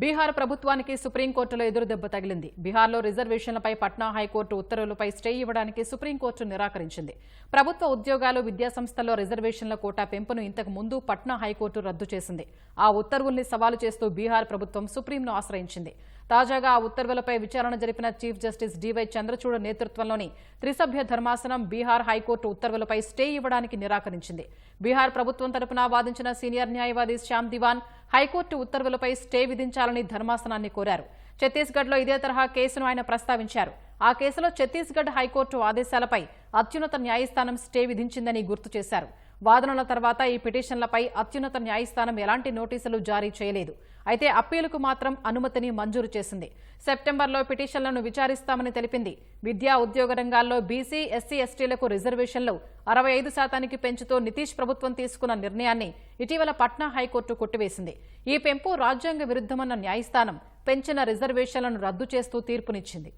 బీహార్ ప్రభుత్వానికి సుప్రీంకోర్టులో ఎదురుదెబ్బ తగిలింది. బీహార్లో రిజర్వేషన్లపై పట్నా హైకోర్టు ఉత్తర్వులపై స్టే ఇవ్వడానికి సుప్రీంకోర్టు నిరాకరించింది. ప్రభుత్వ ఉద్యోగాలు విద్యాసంస్థల్లో రిజర్వేషన్ల కోటా పెంపును ఇంతకు ముందు పట్నా హైకోర్టు రద్దు చేసింది. ఆ ఉత్తర్వుల్ని సవాలు చేస్తూ బీహార్ ప్రభుత్వం సుప్రీంను ఆశ్రయించింది. తాజాగా ఆ ఉత్తర్వులపై విచారణ జరిపిన చీఫ్ జస్టిస్ డివై చంద్రచూడ నేతృత్వంలోని త్రిసభ్య ధర్మాసనం బీహార్ హైకోర్టు ఉత్తర్వులపై స్టే ఇవ్వడానికి నిరాకరించింది. బీహార్ ప్రభుత్వం తరపున వాదించిన సీనియర్ న్యాయవాది శ్యామ్ దివాన్ హైకోర్టు ఉత్తర్వులపై స్టే విధించాలని ధర్మాసనాన్ని కోరారు. ఛత్తీస్గఢ్లో ఇదే తరహా కేసును ఆయన ప్రస్తావించారు. ఆ కేసులో ఛత్తీస్గఢ్ హైకోర్టు ఆదేశాలపై అత్యున్నత న్యాయస్థానం స్టే విధించిందని గుర్తు చేశారు. వాదనల తర్వాత ఈ పిటిషన్లపై అత్యున్నత న్యాయస్థానం ఎలాంటి నోటీసులు జారీ చేయలేదు. అయితే అప్పీలుకు మాత్రం అనుమతిని మంజూరు చేసింది. సెప్టెంబర్లో పిటిషన్లను విచారిస్తామని తెలిపింది. విద్యా ఉద్యోగ రంగాల్లో బీసీ ఎస్సీ ఎస్టీలకు రిజర్వేషన్లు అరవై ఐదు శాతానికి పెంచుతూ నితీష్ ప్రభుత్వం తీసుకున్న నిర్ణయాన్ని ఇటీవల పట్నా హైకోర్టు కొట్టివేసింది. ఈ పెంపు రాజ్యాంగ విరుద్ధమన్న న్యాయస్థానం పెంచిన రిజర్వేషన్లను రద్దు చేస్తూ తీర్పునిచ్చింది.